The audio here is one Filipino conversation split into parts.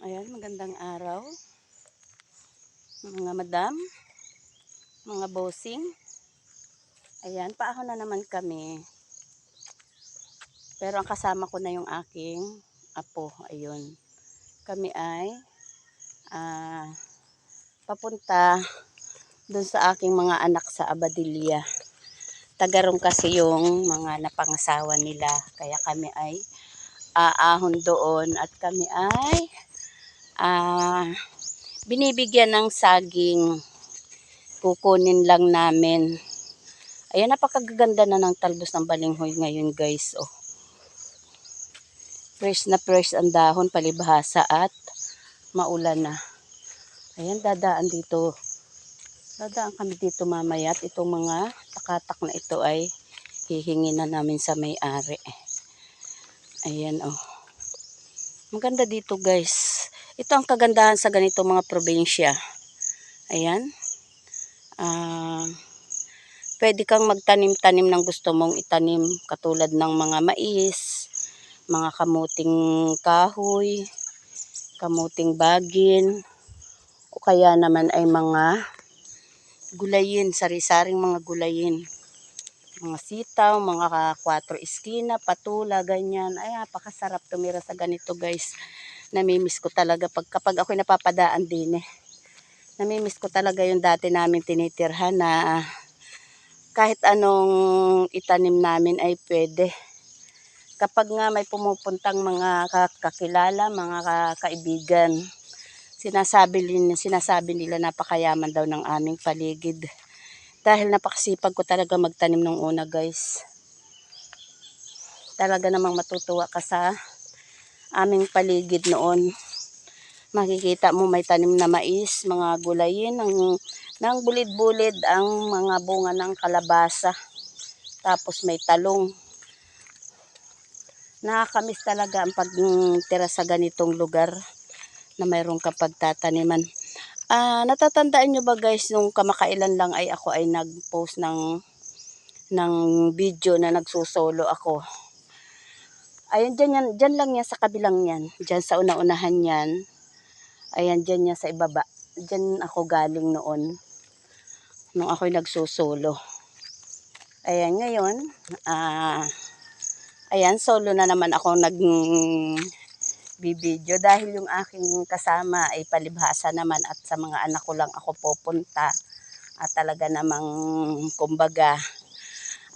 Ayan, magandang araw. Mga madam, mga bossing. Ayan, paahon na naman kami. Pero ang kasama ko na yung aking apo. Ayun. Kami ay ah, papunta dun sa aking mga anak sa Abadilla. Tagarong kasi yung mga napangasawa nila. Kaya kami ay aahon doon at kami ay ah, binibigyan ng saging. Kukunin lang namin. Ayan, napakaganda na ng talbos ng balinghoy ngayon guys. Oh. Fresh na fresh ang dahon, palibhasa at maulan na. Ayan, dadaan dito. Dadaan kami dito mamaya at itong mga takatak na ito ay hihingi na namin sa may-ari. Ayan, oh. Maganda dito guys. Ito ang kagandahan sa ganito mga probinsya. Ayan. Ah, pwede kang magtanim-tanim ng gusto mong itanim katulad ng mga mais, mga kamuting kahoy, kamuting bagin, o kaya naman ay mga gulayin, sari-saring mga gulayin. Mga sitaw, mga kwatro iskina, patula, ganyan. Ay, napakasarap tumira sa ganito guys. Namimiss ko talaga pag kapag ako'y napapadaan din eh. Namimiss ko talaga yung dati namin tinitirhan na kahit anong itanim namin ay pwede. Kapag nga may pumupuntang mga ka- kakilala, mga ka- kaibigan, sinasabi, sinasabi nila napakayaman daw ng aming paligid. Dahil napakasipag ko talaga magtanim nung una guys. Talaga namang matutuwa ka sa aming paligid noon. Makikita mo may tanim na mais, mga gulayin, ng, ng bulid-bulid ang mga bunga ng kalabasa. Tapos may talong. Nakakamiss talaga ang pagtira sa ganitong lugar na mayroong kapag tataniman. Ah, natatandaan nyo ba guys, nung kamakailan lang ay ako ay nag-post ng ng video na nagsusolo ako. Ayun, dyan, yan, dyan lang yan sa kabilang yan. Dyan sa una-unahan yan. Ayan, dyan yan sa ibaba. Dyan ako galing noon. Nung ako'y nagsusolo. Ayan, ngayon, ah, ayan, solo na naman ako nag bibidyo dahil yung aking kasama ay palibhasa naman at sa mga anak ko lang ako pupunta at talaga namang kumbaga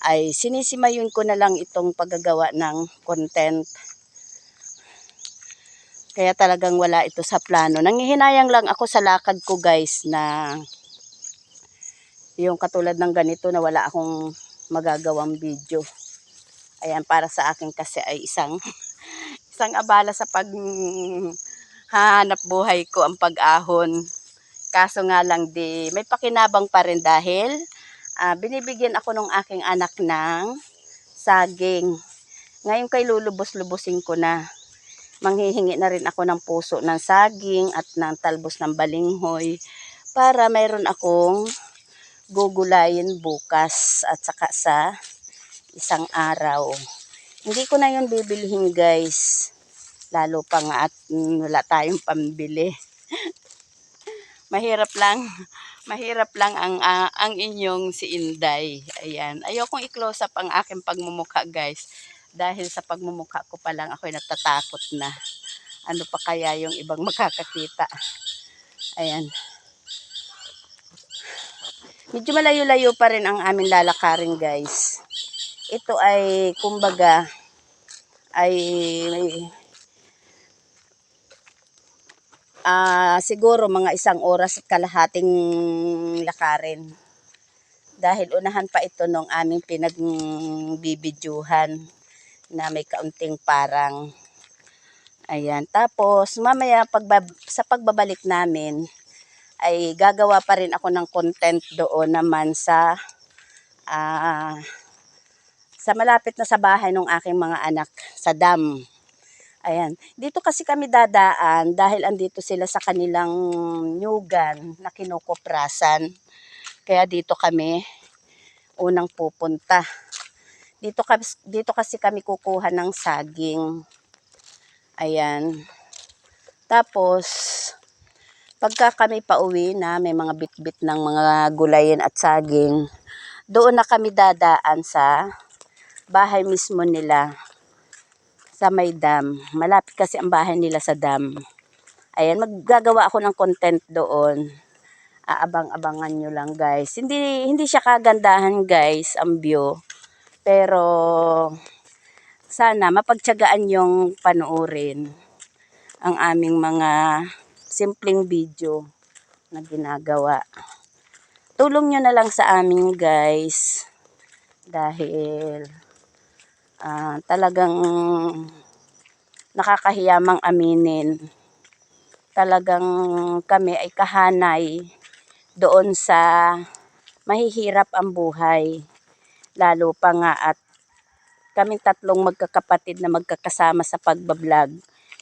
ay sinisimayun ko na lang itong paggagawa ng content. Kaya talagang wala ito sa plano. Nangihinayang lang ako sa lakad ko guys na yung katulad ng ganito na wala akong magagawang video. Ayan para sa akin kasi ay isang isang abala sa pag buhay ko ang pag-ahon. Kaso nga lang di may pakinabang pa rin dahil ah, binibigyan ako ng aking anak ng saging. Ngayon kay lulubos-lubusin ko na. Manghihingi na rin ako ng puso ng saging at ng talbos ng balinghoy para mayroon akong gugulayin bukas at saka sa isang araw. Hindi ko na yun bibilihin guys. Lalo pa nga at wala tayong pambili. mahirap lang. Mahirap lang ang ah, ang inyong si Inday. Ayan. Ayokong i-close up ang aking pagmumukha guys. Dahil sa pagmumukha ko pa lang ako'y natatakot na. Ano pa kaya yung ibang makakakita. Ayan. Medyo malayo-layo pa rin ang aming lalakarin guys ito ay kumbaga ay ah siguro mga isang oras at kalahating lakarin. Dahil unahan pa ito nung aming pinagbibidyohan na may kaunting parang ayan. Tapos mamaya pagbab sa pagbabalik namin ay gagawa pa rin ako ng content doon naman sa ah sa malapit na sa bahay ng aking mga anak sa dam. Ayan. Dito kasi kami dadaan dahil andito sila sa kanilang nyugan na kinukuprasan. Kaya dito kami unang pupunta. Dito, dito kasi kami kukuha ng saging. Ayan. Tapos, pagka kami pauwi na, may mga bitbit ng mga gulayin at saging, doon na kami dadaan sa bahay mismo nila sa may dam. Malapit kasi ang bahay nila sa dam. Ayan, maggagawa ako ng content doon. Aabang-abangan nyo lang guys. Hindi, hindi siya kagandahan guys, ang view. Pero, sana mapagtyagaan yung panoorin ang aming mga simpleng video na ginagawa. Tulong nyo na lang sa amin guys. Dahil ah, talagang nakakahiyamang aminin. Talagang kami ay kahanay doon sa mahihirap ang buhay. Lalo pa nga at kaming tatlong magkakapatid na magkakasama sa pagbablog.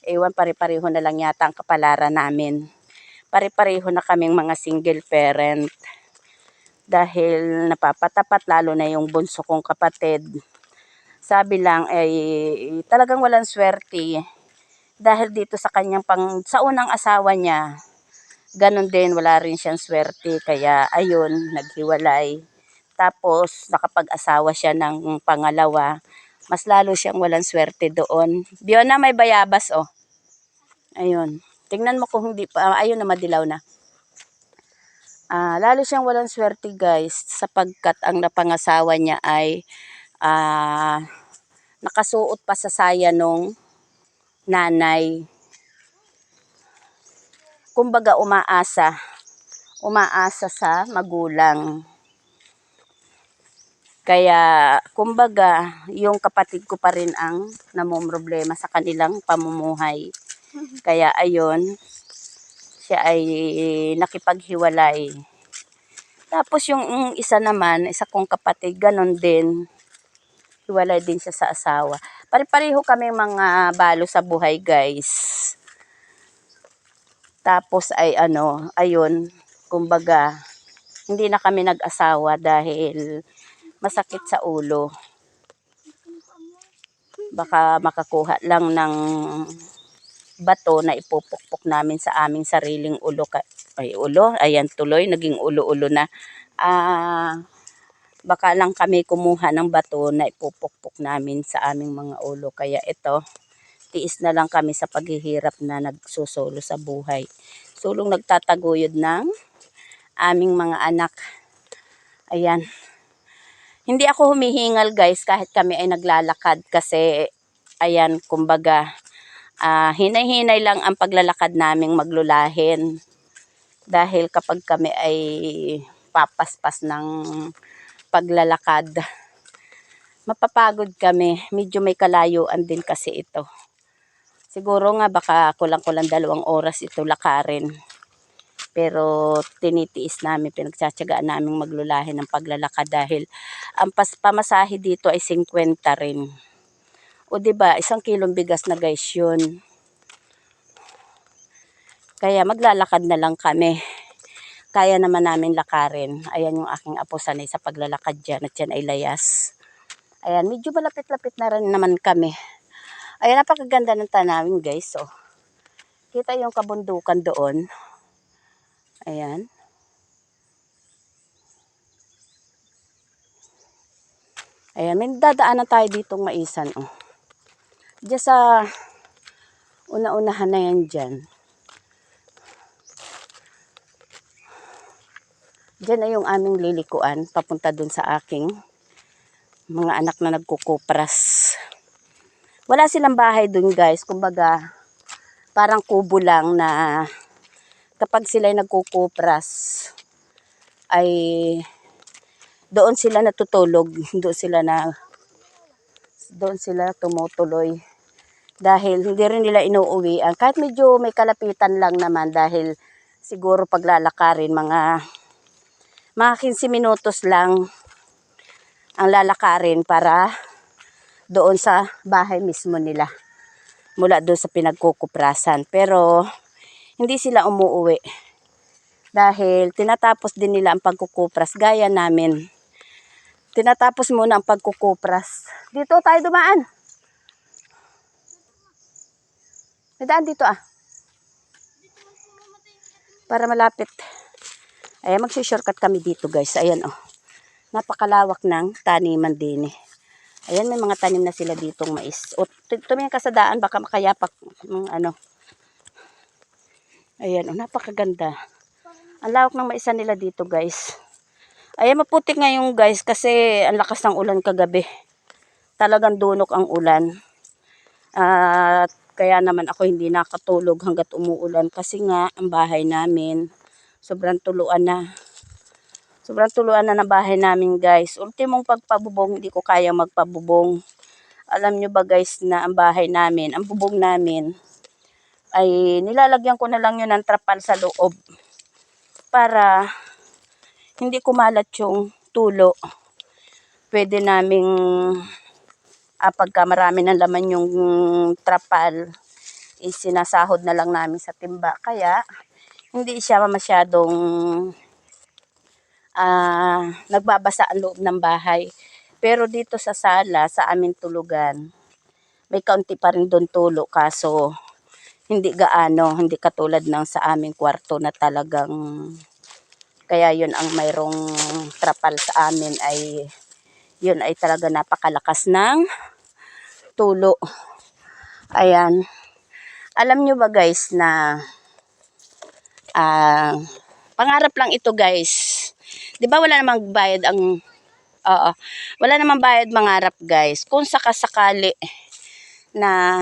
Ewan, pare-pareho na lang yata ang kapalaran namin. Pare-pareho na kaming mga single parent. Dahil napapatapat lalo na yung bunso kong kapatid. Sabi lang ay talagang walang swerte. Dahil dito sa kanyang pang, sa unang asawa niya, ganun din, wala rin siyang swerte. Kaya ayun, naghiwalay. Tapos nakapag-asawa siya ng pangalawa. Mas lalo siyang walang swerte doon. Biona may bayabas oh. Ayun. Tingnan mo kung hindi pa, ayun na madilaw na. Ah, lalo siyang walang swerte guys sapagkat ang napangasawa niya ay ah, nakasuot pa sa saya nung nanay. Kumbaga umaasa. Umaasa sa magulang. Kaya, kumbaga, yung kapatid ko pa rin ang namumroblema sa kanilang pamumuhay. Kaya, ayun, siya ay nakipaghiwalay. Tapos yung isa naman, isa kong kapatid, ganon din. Hiwalay din siya sa asawa. Pare-pareho kami mga balo sa buhay, guys. Tapos ay ano, ayun, kumbaga, hindi na kami nag-asawa dahil masakit sa ulo. Baka makakuha lang ng bato na ipupukpok namin sa aming sariling ulo. Ay, ulo? Ayan, tuloy. Naging ulo-ulo na. Ah, baka lang kami kumuha ng bato na ipupukpok namin sa aming mga ulo. Kaya ito, tiis na lang kami sa paghihirap na nagsusulo sa buhay. Sulong nagtataguyod ng aming mga anak. Ayan. Hindi ako humihingal guys kahit kami ay naglalakad kasi ayan kumbaga ah, hinay-hinay lang ang paglalakad naming maglulahin. Dahil kapag kami ay papaspas ng paglalakad, mapapagod kami. Medyo may kalayuan din kasi ito. Siguro nga baka kulang-kulang dalawang oras ito lakarin. Pero tinitiis namin, pinagtsatsagaan namin maglulahin ng paglalakad dahil ang pas pamasahe dito ay 50 rin. O ba, isang kilong bigas na guys 'yun. Kaya maglalakad na lang kami. Kaya naman namin lakarin. Ayan yung aking apo sanay sa paglalakad dyan at yan ay layas. Ayan, medyo malapit-lapit na rin naman kami. Ayan, napakaganda ng tanawin guys. Oh. Kita yung kabundukan doon. Ayan. Ayan, may dadaanan tayo ditong maisan. Oh. Diyan sa una-unahan na yan dyan. Diyan na yung aming lilikuan, papunta dun sa aking mga anak na nagkukupras. Wala silang bahay dun guys, kumbaga parang kubo lang na kapag sila nagkukupras ay doon sila natutulog, doon sila na doon sila tumutuloy dahil hindi rin nila inuuwi. Kahit medyo may kalapitan lang naman dahil siguro paglalakarin mga mga 15 minutos lang ang lalakarin para doon sa bahay mismo nila mula doon sa pinagkukuprasan. Pero hindi sila umuuwi dahil tinatapos din nila ang pagkukupras gaya namin. Tinatapos muna ang pagkukupras. Dito tayo dumaan. May daan dito ah. Para malapit. Ayan, magsi-shortcut kami dito guys. Ayan oh. Napakalawak ng taniman din eh. Ayan, may mga tanim na sila ditong mais. O, tu- tumingin ka sa daan, baka makayapak ng ano. Ayan, oh, napakaganda. Ang lawak ng maisa nila dito guys. Ayan, maputik ngayon guys kasi ang lakas ng ulan kagabi. Talagang dunok ang ulan. At kaya naman ako hindi nakatulog hanggat umuulan kasi nga ang bahay namin sobrang tuluan na. Sobrang tuluan na ng bahay namin guys. Ultimong pagpabubong, hindi ko kaya magpabubong. Alam nyo ba guys na ang bahay namin, ang bubong namin, ay nilalagyan ko na lang yun ng trapal sa loob para hindi kumalat yung tulo. Pwede naming ah, pagka marami ng laman yung trapal, isinasahod na lang namin sa timba. Kaya, hindi siya masyadong ah, nagbabasa ang loob ng bahay. Pero dito sa sala, sa aming tulugan, may kaunti pa rin doon tulo. Kaso, hindi gaano, hindi katulad ng sa aming kwarto na talagang kaya yun ang mayroong trapal sa amin ay yun ay talaga napakalakas ng tulo. Ayan. Alam nyo ba guys na ah pangarap lang ito guys. 'Di ba wala namang bayad ang Oo. Wala namang bayad mangarap guys. Kung sakasakali na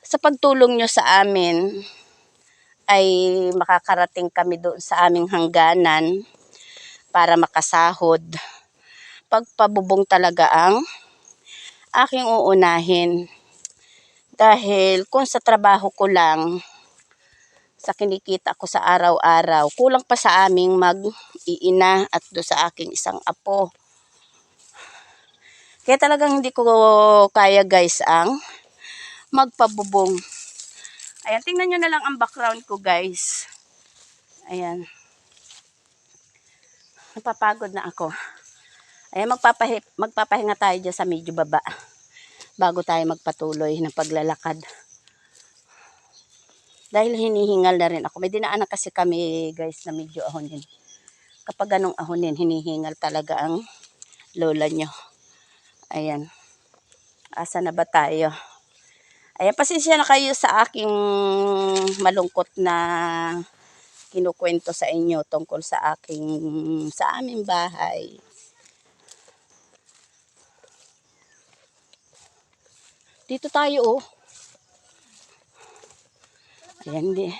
sa pagtulong nyo sa amin ay makakarating kami doon sa aming hangganan para makasahod. Pagpabubong talaga ang aking uunahin. Dahil kung sa trabaho ko lang, sa kinikita ko sa araw-araw, kulang pa sa aming mag-iina at do sa aking isang apo. Kaya talagang hindi ko kaya guys ang magpabubong. Ayan, tingnan nyo na lang ang background ko guys. Ayan. Napapagod na ako. Ayan, magpapahi magpapahinga tayo dyan sa medyo baba. Bago tayo magpatuloy ng paglalakad. Dahil hinihingal na rin ako. May dinaanan kasi kami guys na medyo ahonin. Kapag ganong ahonin, hinihingal talaga ang lola nyo. Ayan. Asa na ba tayo? Ayan, pasensya na kayo sa aking malungkot na kinukwento sa inyo tungkol sa aking, sa aming bahay. Dito tayo, oh. Ayan, di.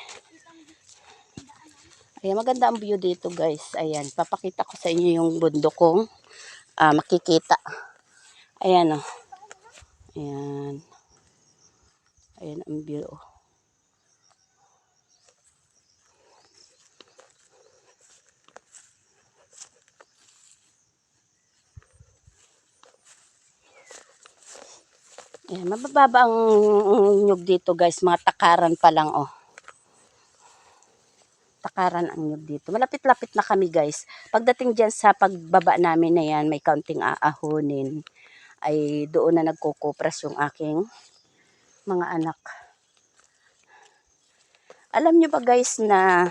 Ayan, maganda ang view dito, guys. Ayan, papakita ko sa inyo yung bundok kong ah, makikita. Ayan, oh. Ayan. Ayan ang view, oh. Ayan, mabababa ang nyug dito guys. Mga takaran pa lang oh. Takaran ang nyug dito. Malapit-lapit na kami guys. Pagdating dyan sa pagbaba namin na yan, may kaunting aahonin. Ay doon na nagkukupras yung aking mga anak. Alam nyo ba guys na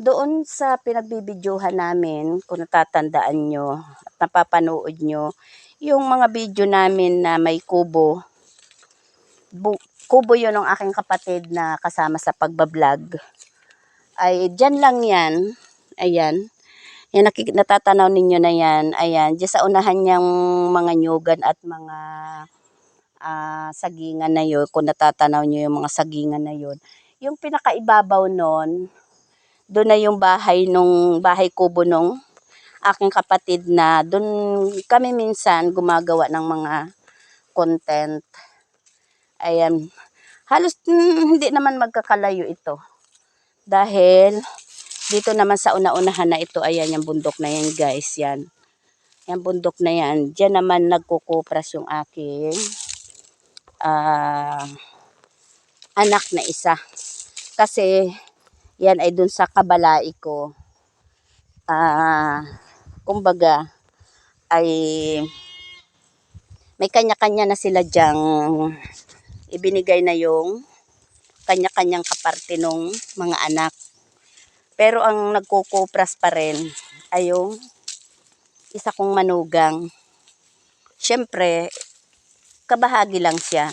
doon sa pinagbibidyohan namin, kung natatandaan nyo at napapanood nyo, yung mga video namin na may kubo, bu- kubo yun ng aking kapatid na kasama sa pagbablog, ay dyan lang yan, ayan, yan nakik- natatanaw ninyo na yan, ayan, dyan sa unahan niyang mga nyugan at mga ah, sagingan na yun, kung natatanaw nyo yung mga sagingan na yun, yung pinakaibabaw nun, doon na yung bahay nung bahay kubo nung aking kapatid na doon kami minsan gumagawa ng mga content. Ayan. Halos mm, hindi naman magkakalayo ito. Dahil dito naman sa una-unahan na ito, ayan yung bundok na yan guys, yan. Yan bundok na yan. Diyan naman nagkukupras yung aking ah, anak na isa. Kasi yan ay dun sa kabalai ko. Ah, kumbaga ay may kanya-kanya na sila diyang ibinigay na yung kanya-kanyang kaparte ng mga anak. Pero ang nagkukupras pa rin ay yung isa kong manugang. Siyempre, kabahagi lang siya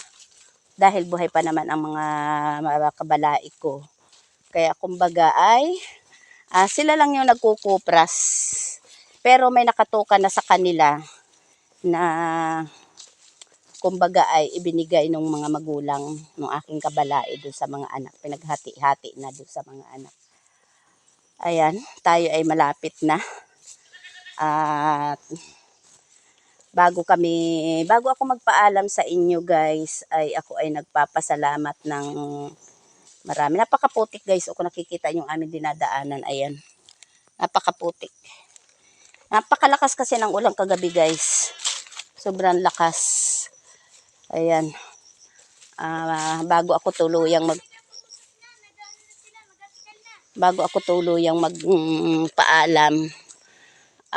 dahil buhay pa naman ang mga, mga kabalaik ko. Kaya kumbaga ay ah, sila lang yung nagkukupras. Pero may nakatuka na sa kanila na kumbaga ay ibinigay ng mga magulang ng aking kabalae doon sa mga anak. Pinaghati-hati na doon sa mga anak. Ayan, tayo ay malapit na. At bago kami, bago ako magpaalam sa inyo guys, ay ako ay nagpapasalamat ng marami. Napakaputik guys, o kung nakikita yung aming dinadaanan, ayan. Napakaputik. Napakalakas kasi ng ulang kagabi guys. Sobrang lakas. Ayan. Ah, bago ako tuluyang mag bago ako tuluyang mag mm,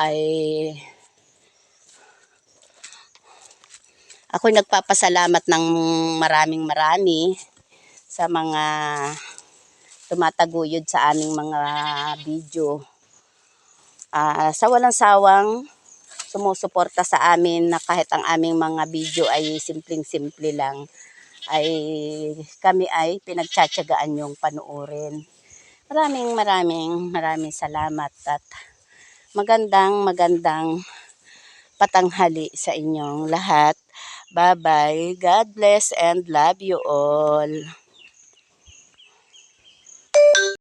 ay ako nagpapasalamat ng maraming marami sa mga tumataguyod sa aming mga video. Ah, sa walang sawang sumusuporta sa amin na kahit ang aming mga video ay simpleng-simple lang ay kami ay pinagtsatsagaan yung panuorin. Maraming maraming maraming salamat at magandang magandang patanghali sa inyong lahat. Bye-bye. God bless and love you all.